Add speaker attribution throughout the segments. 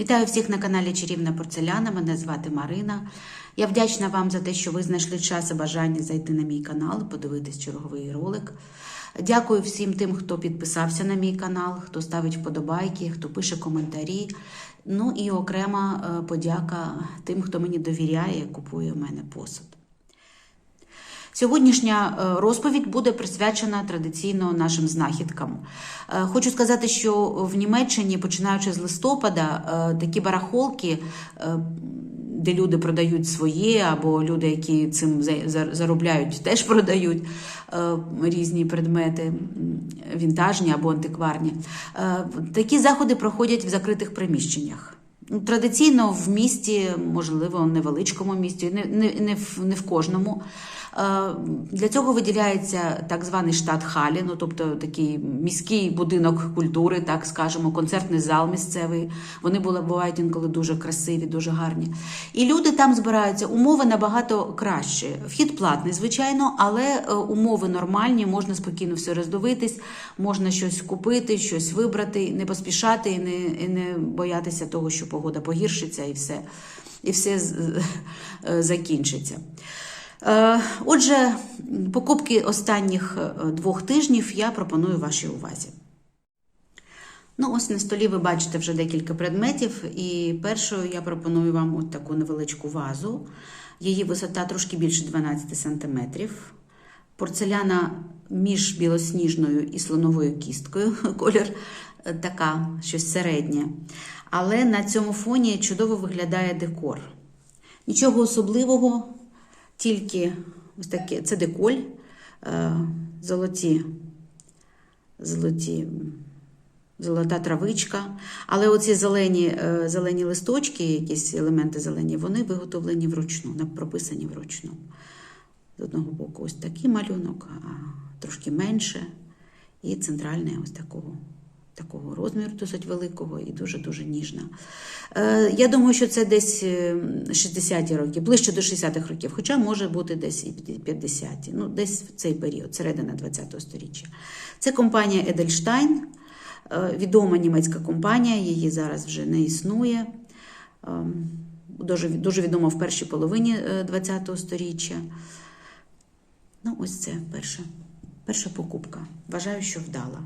Speaker 1: Вітаю всіх на каналі Чарівна Порцеляна. Мене звати Марина. Я вдячна вам за те, що ви знайшли час і бажання зайти на мій канал, подивитись черговий ролик. Дякую всім тим, хто підписався на мій канал, хто ставить вподобайки, хто пише коментарі. Ну і окрема е, подяка тим, хто мені довіряє, купує у мене посуд. Сьогоднішня е, розповідь буде присвячена традиційно нашим знахідкам. Е, Хочу сказати, що в Німеччині, починаючи з листопада, е, такі барахолки, де люди продають своє, або люди, які цим за- за- заробляють, теж продають різні предмети, вінтажні або антикварні. Такі заходи проходять в закритих приміщеннях. Традиційно в місті, можливо, невеличкому місті, не, не, не, в, не в кожному. Е, Для цього виділяється так званий штат Халі, ну тобто такий міський будинок культури, так скажемо, концертний зал місцевий. Вони були бувають інколи дуже красиві, дуже гарні. І люди там збираються. Умови набагато кращі. Вхід платний, звичайно, але е, умови нормальні, можна спокійно все роздивитись, можна щось купити, щось вибрати, не поспішати і не, і не боятися того, що погода погіршиться і все, і все е, закінчиться. Е, Отже, покупки останніх е, двох тижнів я пропоную вашій увазі. Ну, ось на столі ви бачите вже декілька предметів, і першою я пропоную вам от таку невеличку вазу. Її висота трошки більше 12 см. Порцеляна між білосніжною і слоновою кісткою. Колір е, така, щось середнє. Але на цьому фоні чудово виглядає декор. Нічого особливого, тільки ось таке це деколь, е, золоті, золоті, золота травичка. Але оці зелені, е, зелені листочки, якісь елементи зелені, вони виготовлені вручну, прописані вручну. З одного боку, ось такий малюнок, а трошки менше. І центральне ось такого, такого розміру, досить великого і дуже-дуже ніжна. Е, я думаю, що це десь е, 60-ті роки, ближче до 60-х років, хоча може бути десь і 50-ті, ну десь в цей період, середина 20-го сторіччя. Це компанія Едельштайн, е, відома німецька компанія, її зараз вже не існує. Ем, Дуже, дуже відома в першій половині е, 20-го сторіччя. Ну, ось це перша, перша покупка. Вважаю, що вдала.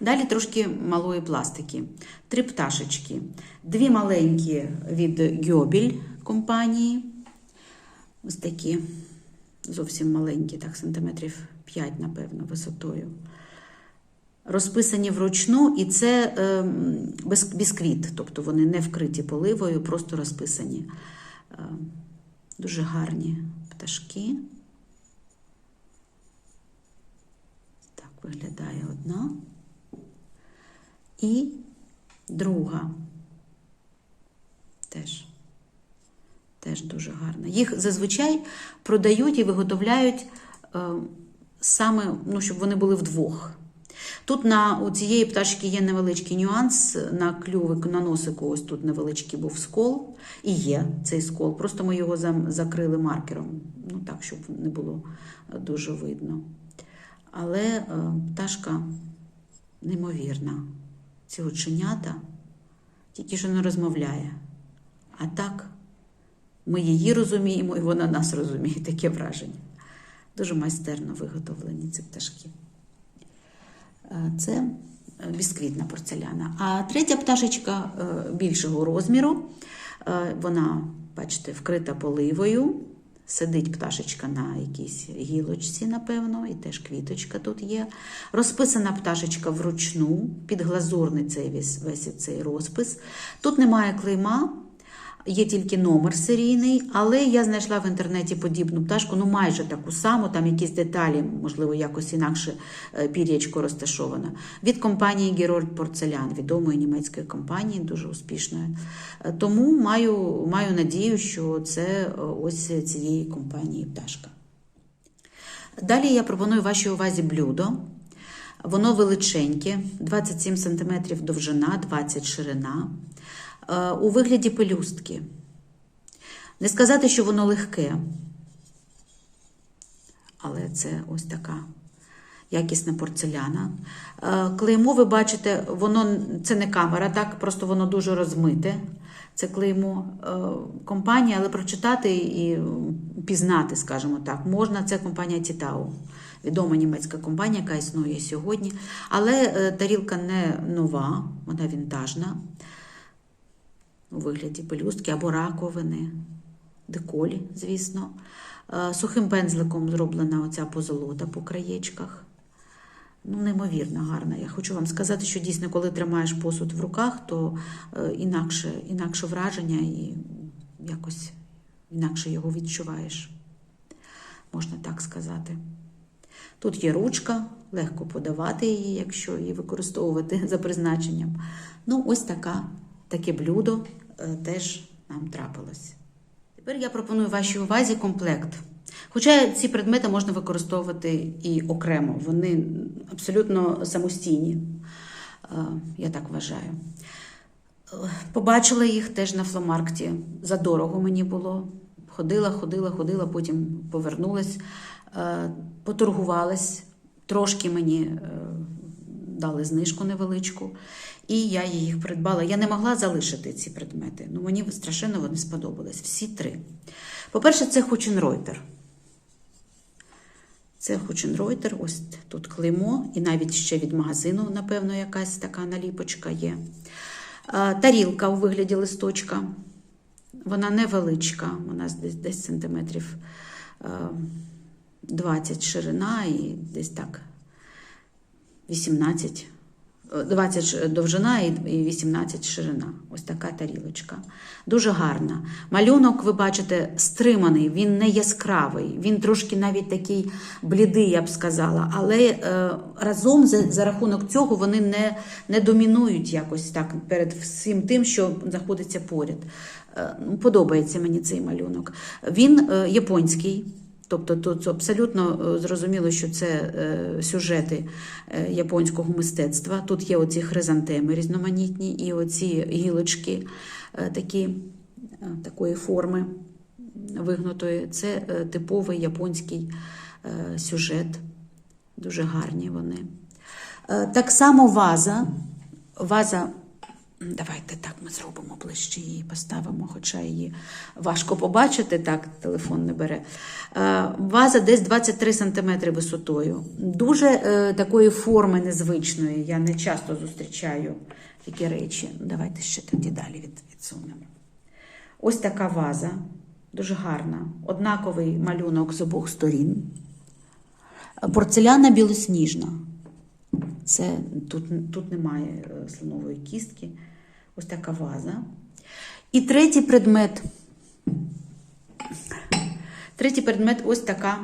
Speaker 1: Далі трошки малої пластики. Три пташечки. Дві маленькі від Гьобіль компанії. Ось такі зовсім маленькі, так, сантиметрів 5, напевно, висотою. Розписані вручну, і це е, бісквіт, тобто вони не вкриті поливою, просто розписані. Е, дуже гарні пташки. Так виглядає одна. І друга. Теж. Теж дуже гарна. Їх зазвичай продають і виготовляють е, саме, ну, щоб вони були вдвох. Тут на у цієї пташки є невеличкий нюанс. На клювик, на носику, ось тут невеличкий був скол. І є цей скол. Просто ми його закрили маркером, ну так, щоб не було е, дуже видно. Але е, пташка неймовірна. Ці оченята тільки що не розмовляє. А так, ми її розуміємо, і вона нас розуміє, таке враження. Дуже майстерно виготовлені ці пташки. Е, Це е, бісквітна порцеляна. А третя пташечка е, більшого розміру. Вона, бачите, вкрита поливою. Сидить пташечка на якійсь гілочці, напевно, і теж квіточка тут є. Розписана пташечка вручну, під глазурний цей весь, весь цей розпис. Тут немає клейма, є тільки номер серійний, але я знайшла в інтернеті подібну пташку, ну майже таку саму, там якісь деталі, можливо, якось інакше е, пір'ячко розташовано. Від компанії Герольд Порцелян, відомої німецької компанії, дуже успішної. Е, Тому маю, маю надію, що це е, ось цієї компанії пташка. Далі я пропоную вашій увазі блюдо. Воно величеньке, 27 см довжина, 20 ширина, у вигляді пелюстки. Не сказати, що воно легке, але це ось така якісна порцеляна. Е, Клеймо, ви бачите, воно це не камера, так, просто воно дуже розмите. Це клеймо е, компанії, але прочитати і пізнати, скажімо так, можна. Це компанія Тітау. Відома німецька компанія, яка існує сьогодні. Але е, тарілка не нова, вона вінтажна у вигляді пелюстки або раковини, деколі, звісно. Е, Сухим пензликом зроблена оця позолота по краєчках. Ну, неймовірно гарна. Я хочу вам сказати, що дійсно, коли тримаєш посуд в руках, то е, інакше, інакше враження і якось інакше його відчуваєш. Можна так сказати. Тут є ручка, легко подавати її, якщо її використовувати за призначенням. Ну, ось така, таке блюдо теж нам трапилось. Тепер я пропоную вашій увазі комплект. Хоча ці предмети можна використовувати і окремо, вони абсолютно самостійні, е, я так вважаю. Е, Побачила їх теж на фломаркті. Задорого мені було. Ходила, ходила, ходила, потім повернулась, е, поторгувалась, трошки мені е, дали знижку невеличку, і я їх придбала. Я не могла залишити ці предмети. Ну, мені страшенно вони сподобались. Всі три. По-перше, це Хученройтер. Це Хученройтер, ось тут клеймо, і навіть ще від магазину, напевно, якась така наліпочка є. Тарілка у вигляді листочка. Вона невеличка, вона десь, десь сантиметрів е, 20 ширина і десь так 18, е, 20 довжина і і 18 ширина. Ось така тарілочка. Дуже гарна. Малюнок, ви бачите, стриманий, він не яскравий, він трошки навіть такий блідий, я б сказала. Але е, разом за, за рахунок цього вони не, не домінують якось так перед всім тим, що знаходиться поряд. Е, ну, Подобається мені цей малюнок. Він е, японський. Тобто тут абсолютно е, зрозуміло, що це е, сюжети е, японського мистецтва. Тут є оці хризантеми різноманітні і оці гілочки такі, такої форми вигнутої. Це типовий японський сюжет. Дуже гарні вони. Так само ваза. Ваза Давайте так ми зробимо ближче її поставимо, хоча її важко побачити, так телефон не бере. Е, Ваза десь 23 см висотою. Дуже е, такої форми незвичної. Я не часто зустрічаю такі речі. Давайте ще тоді далі від, відсунемо. Ось така ваза, дуже гарна. Однаковий малюнок з обох сторін. Порцеляна білосніжна. Це тут, тут немає е, слонової кістки. Ось така ваза. І третій предмет. Третій предмет ось така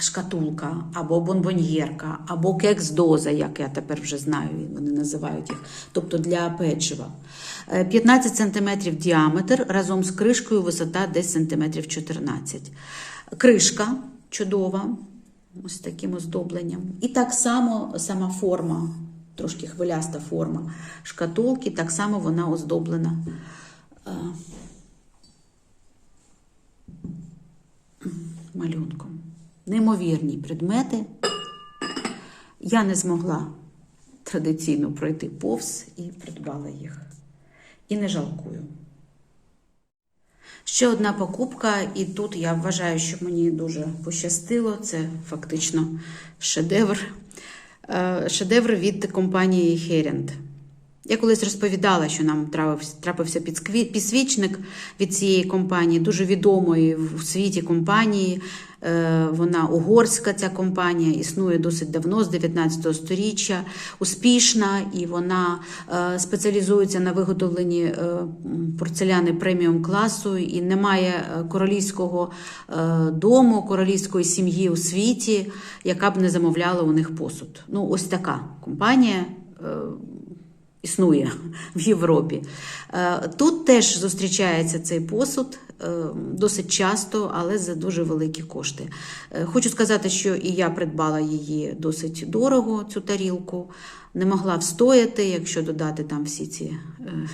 Speaker 1: шкатулка, або бонбоньєрка, або кекс-доза, як я тепер вже знаю, вони називають їх, тобто для печива. Е, 15 см діаметр, разом з кришкою висота десь сантиметрів 14 Кришка чудова, ось таким оздобленням. І так само сама форма, трошки хвиляста форма шкатулки, так само вона оздоблена. е, малюнком. Неймовірні предмети. Я не змогла традиційно пройти повз і придбала їх. І не жалкую. Ще одна покупка, і тут я вважаю, що мені дуже пощастило. Це фактично шедевр. Е, Шедевр від компанії Херінд. Я колись розповідала, що нам трапився, підсвічник від цієї компанії, дуже відомої в світі компанії. Е, Вона угорська, ця компанія, існує досить давно, з 19 століття, успішна, і вона е, спеціалізується на виготовленні е, порцеляни преміум класу і немає королівського дому, королівської сім'ї у світі, яка б не замовляла у них посуд. Ну, ось така компанія. Існує в Європі. Е, Тут теж зустрічається цей посуд е, досить часто, але за дуже великі кошти. Е, Хочу сказати, що і я придбала її досить дорого, цю тарілку. Не могла встояти, якщо додати там всі ці е,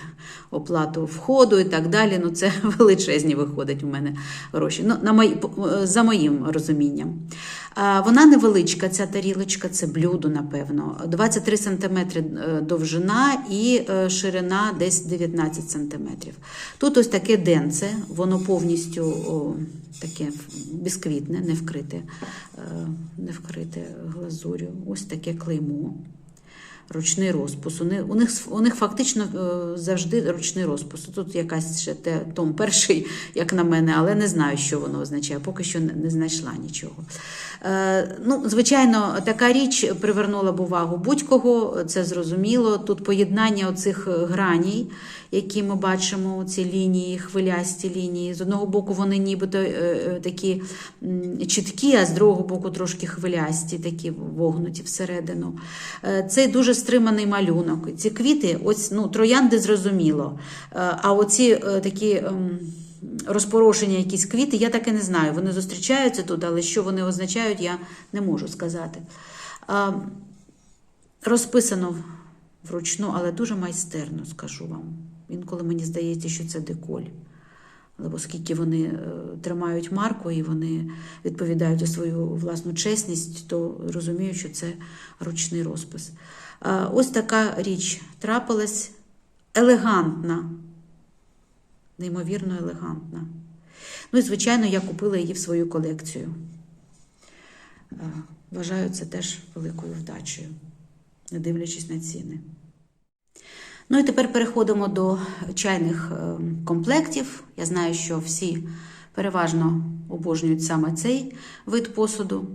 Speaker 1: оплату входу і так далі. Ну це величезні виходить у мене гроші. Ну, на мої, за моїм розумінням. Вона невеличка, ця тарілочка, це блюдо, напевно. 23 см довжина і е, ширина десь 19 см. Тут ось таке денце, воно повністю о, таке бісквітне, не вкрите, е, не вкрите глазурю. Ось таке клеймо. Ручний розпис. У них, у них, фактично е, завжди ручний розпис. Тут якась ще те, том перший, як на мене, але не знаю, що воно означає. Поки що не знайшла нічого. Е, ну, звичайно, така річ привернула б увагу будь-кого, це зрозуміло. Тут поєднання оцих граній, які ми бачимо, ці лінії, хвилясті лінії. З одного боку, вони нібито е, е, такі чіткі, а з другого боку трошки хвилясті, такі вогнуті всередину. Е, Це дуже стриманий малюнок. Ці квіти, ось ну, троянди зрозуміло. А оці такі. Розпорошення якісь квіти, я так і не знаю. Вони зустрічаються тут, але що вони означають, я не можу сказати. Розписано вручну, але дуже майстерно, скажу вам. Інколи мені здається, що це деколь. Але оскільки вони е, тримають марку і вони відповідають за свою власну чесність, то розумію, що це ручний розпис. Ось така річ трапилась елегантна, неймовірно елегантна. Ну і, звичайно, я купила її в свою колекцію. Е, Вважаю це теж великою вдачею, не дивлячись на ціни. Ну і тепер переходимо до чайних е, комплектів. Я знаю, що всі переважно обожнюють саме цей вид посуду.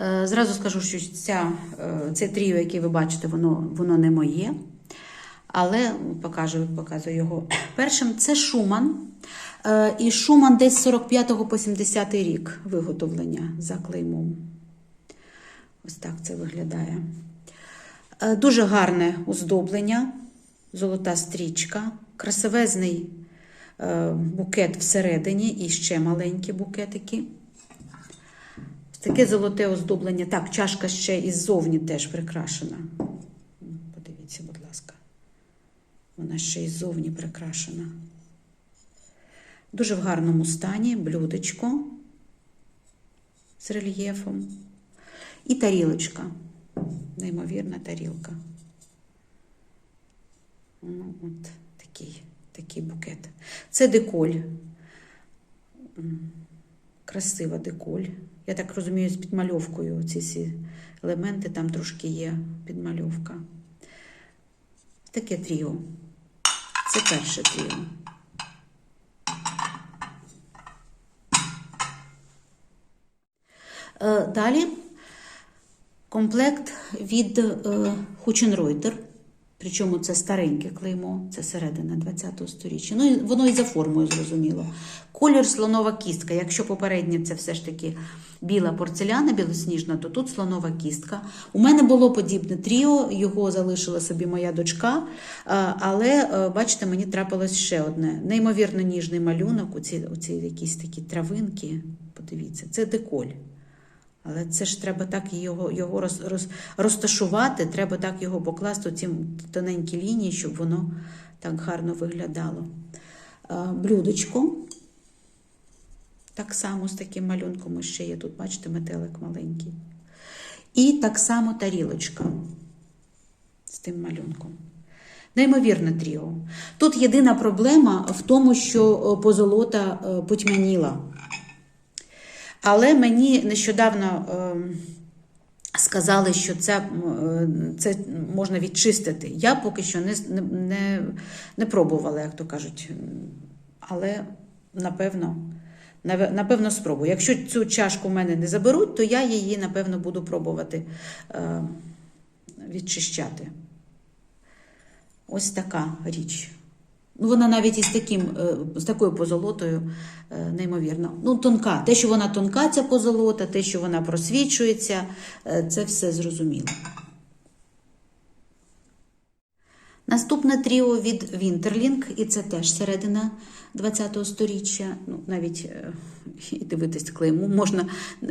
Speaker 1: Е, Зразу скажу, що ця, це тріо, яке ви бачите, воно, воно не моє. Але покажу, показую його першим. Це Шуман. Е, І Шуман десь з 45 по 70 рік виготовлення за клеймом. Ось так це виглядає. Е, Дуже гарне оздоблення, золота стрічка, красивезний е, букет всередині і ще маленькі букетики. Таке золоте оздоблення. Так, чашка ще і ззовні теж прикрашена. Подивіться, будь ласка. Вона ще й ззовні прикрашена. Дуже в гарному стані блюдечко з рельєфом. І тарілочка. Неймовірна тарілка. Ну, от такий, такий букет. Це деколь. Красива деколь. Я так розумію, з підмальовкою ці всі елементи, там трошки є підмальовка. Таке тріо. Це перше тріо. Е, Далі комплект від Хученройтер. Причому це стареньке клеймо, це середина 20-го сторіччя. Ну, воно і за формою зрозуміло. Колір слонова кістка. Якщо попереднє це все ж таки біла порцеляна, білосніжна, то тут слонова кістка. У мене було подібне тріо, його залишила собі моя дочка. Але, е, бачите, мені трапилось ще одне. Неймовірно ніжний малюнок, оці, оці якісь такі травинки. Подивіться, це деколь. Але це ж треба так його, його роз, роз, розташувати, треба так його покласти ці тоненькі лінії, щоб воно так гарно виглядало. А, Блюдечко. Так само з таким малюнком ще є. Тут, бачите, метелик маленький. І так само тарілочка з тим малюнком. Неймовірне тріо. Тут єдина проблема в тому, що е, позолота е, потьмяніла. Але мені нещодавно е, сказали, що це, е, це можна відчистити. Я поки що не, не, не, пробувала, як то кажуть. Але напевно, напевно спробую. Якщо цю чашку в мене не заберуть, то я її, напевно, буду пробувати е, відчищати. Ось така річ. Ну, вона навіть із таким, е, з такою позолотою, е, неймовірно. Ну, тонка. Те, що вона тонка, ця позолота, те, що вона просвічується, е, це все зрозуміло. Наступне тріо від Вінтерлінг, і це теж середина 20-го сторіччя. Ну, навіть і дивитись клейму можна,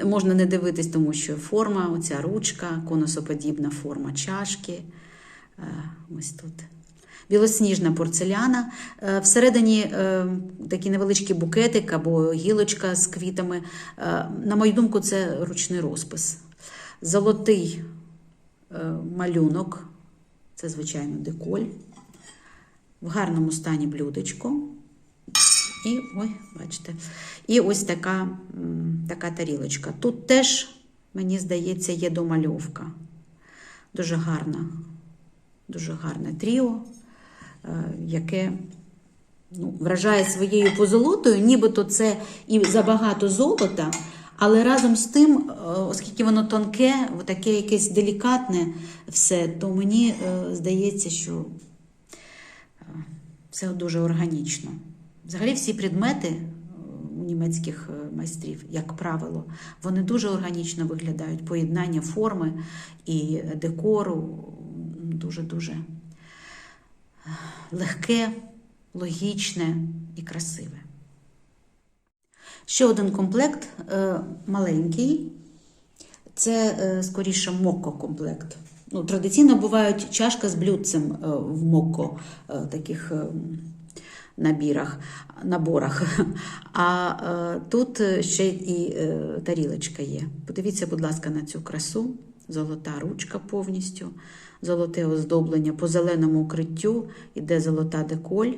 Speaker 1: можна не дивитись, тому що форма, оця ручка, конусоподібна форма чашки. Ось тут. Білосніжна порцеляна. Е, Всередині е, такий невеличкий букетик або гілочка з квітами. Е, На мою думку, це ручний розпис. Золотий малюнок, це, звичайно, деколь. В гарному стані блюдечко. І ой, бачите. І ось така, така тарілочка. Тут теж, мені здається, є домальовка. Дуже гарна, дуже гарне тріо, яке ну, вражає своєю позолотою, нібито це і забагато золота, але разом з тим, е, оскільки воно тонке, таке якесь делікатне все, то мені е, здається, що е, все дуже органічно. Взагалі всі предмети е, у німецьких е, майстрів, як правило, вони дуже органічно виглядають. Поєднання форми і декору дуже-дуже е, легке, логічне і красиве. Ще один комплект е, маленький. Це е, скоріше мокко-комплект. Ну, традиційно бувають чашка з блюдцем е, в мокко таких набірах, наборах. А тут ще і тарілочка є. Подивіться, будь ласка, на цю красу. Золота ручка повністю, золоте оздоблення по зеленому укриттю, іде золота деколь.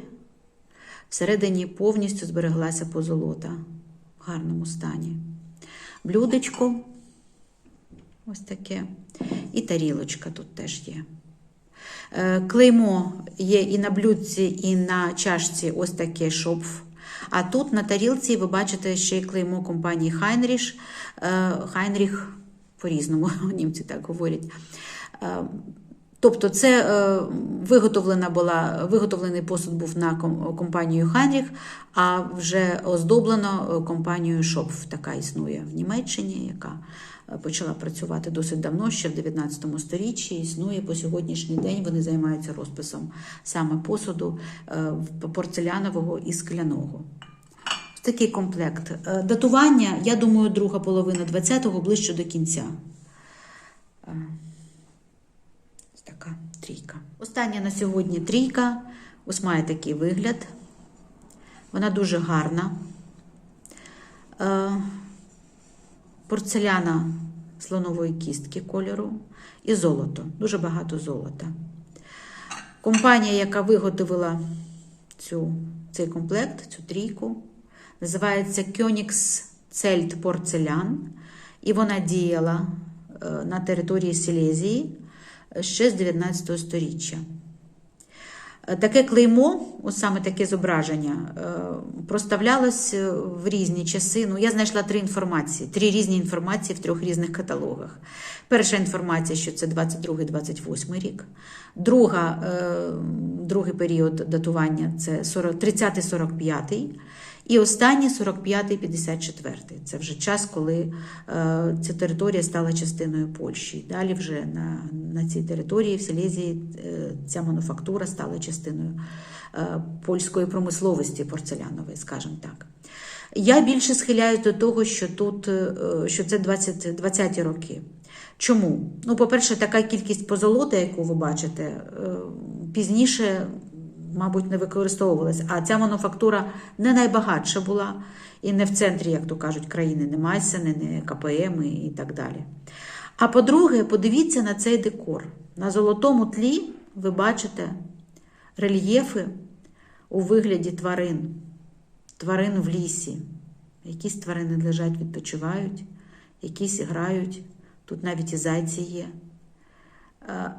Speaker 1: Всередині повністю збереглася позолота в гарному стані. Блюдечко ось таке. І тарілочка тут теж є. Е, Клеймо є і на блюдці, і на чашці ось таке шопф. А тут на тарілці ви бачите ще й клеймо компанії Хайнріш. Е, Хайнріх по-різному, німці так говорять. Е, Тобто, це е, виготовлена була, виготовлений посуд був на компанію Хайнріх, а вже оздоблено е, компанією Шопф. Така існує в Німеччині, яка почала працювати досить давно, ще в 19 сторіччі. Існує по сьогоднішній день. Вони займаються розписом саме посуду порцелянового і скляного. Такий комплект. Е, Датування, я думаю, друга половина 20-го ближче до кінця. Е, Ось така трійка. Остання на сьогодні трійка. Ось має такий вигляд. Вона дуже гарна. Е, Порцеляна слонової кістки кольору і золото. Дуже багато золота. Компанія, яка виготовила цю, цей комплект, цю трійку, називається Königszelt Porzellan. І вона діяла е, на території Силезії ще з 19 століття. Е, Таке клеймо, ось саме таке зображення, е, проставлялось е, в різні часи. Ну, я знайшла три інформації, три різні інформації в трьох різних каталогах. Перша інформація, що це 22-28 рік. Друга, е, другий період датування це 40 30-45. І останній 45-54. Це вже час, коли е, ця територія стала частиною Польщі. Далі вже на, на цій території в Силезії е, ця мануфактура стала частиною е, польської промисловості порцелянової, скажімо так. Я більше схиляюсь до того, що тут що це 20, 20-ті роки. Чому? Ну, по-перше, така кількість позолоти, яку ви бачите, пізніше мабуть, не використовувалась. А ця мануфактура не найбагатша була, і не в центрі, як то кажуть, країни, не Майсени, не КПМ і так далі. А по-друге, подивіться на цей декор. На золотому тлі ви бачите рельєфи у вигляді тварин, тварин в лісі. Якісь тварини лежать, відпочивають, якісь грають. Тут навіть і зайці є. Е,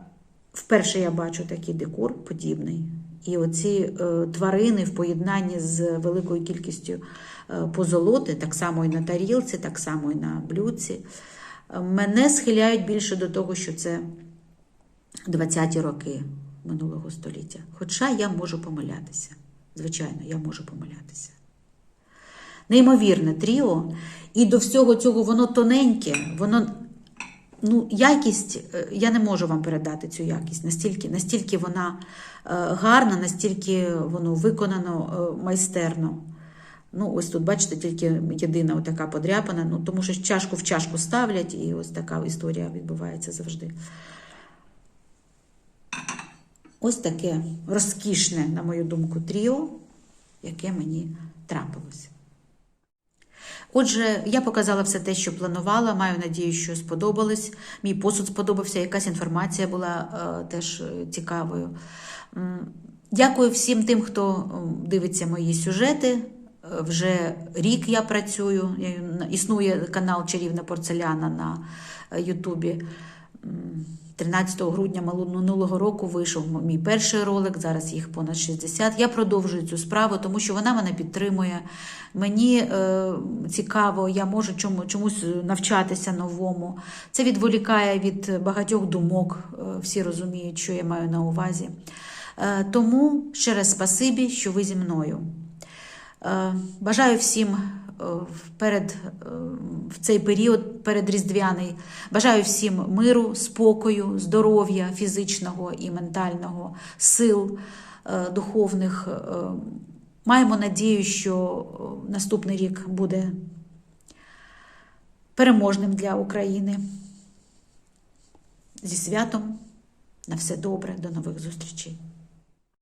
Speaker 1: Вперше я бачу такий декор подібний. І оці е, тварини в поєднанні з великою кількістю е, позолоти, так само і на тарілці, так само і на блюдці, е, мене схиляють більше до того, що це 20-ті роки минулого століття. Хоча я можу помилятися. Звичайно, я можу помилятися. Неймовірне тріо, і до всього цього воно тоненьке, воно ну, якість, е, я не можу вам передати цю якість, настільки, настільки вона е, гарна, настільки воно виконано е, майстерно. Ну, ось тут, бачите, тільки єдина така подряпана, ну, тому що чашку в чашку ставлять, і ось така історія відбувається завжди. Ось таке розкішне, на мою думку, тріо, яке мені трапилось. Отже, я показала все те, що планувала. Маю надію, що сподобалось. Мій посуд сподобався, якась інформація була е, теж е, цікавою. Дякую всім тим, хто дивиться мої сюжети. Е, Вже рік я працюю. Існує канал Чарівна порцеляна на е, Ютубі. М, 13 грудня минулого року вийшов мій перший ролик, зараз їх понад 60. Я продовжую цю справу, тому що вона мене підтримує. Мені е, цікаво, я можу чому, чомусь навчатися новому. Це відволікає від багатьох думок. е, Всі розуміють, що я маю на увазі. Е, тому ще раз спасибі, що ви зі мною. Е, Бажаю всім перед, е, в цей період передріздвяний, бажаю всім миру, спокою, здоров'я фізичного і ментального, сил е, духовних. Е, Маємо надію, що наступний рік буде переможним для України. Зі святом на все добре, до нових зустрічей.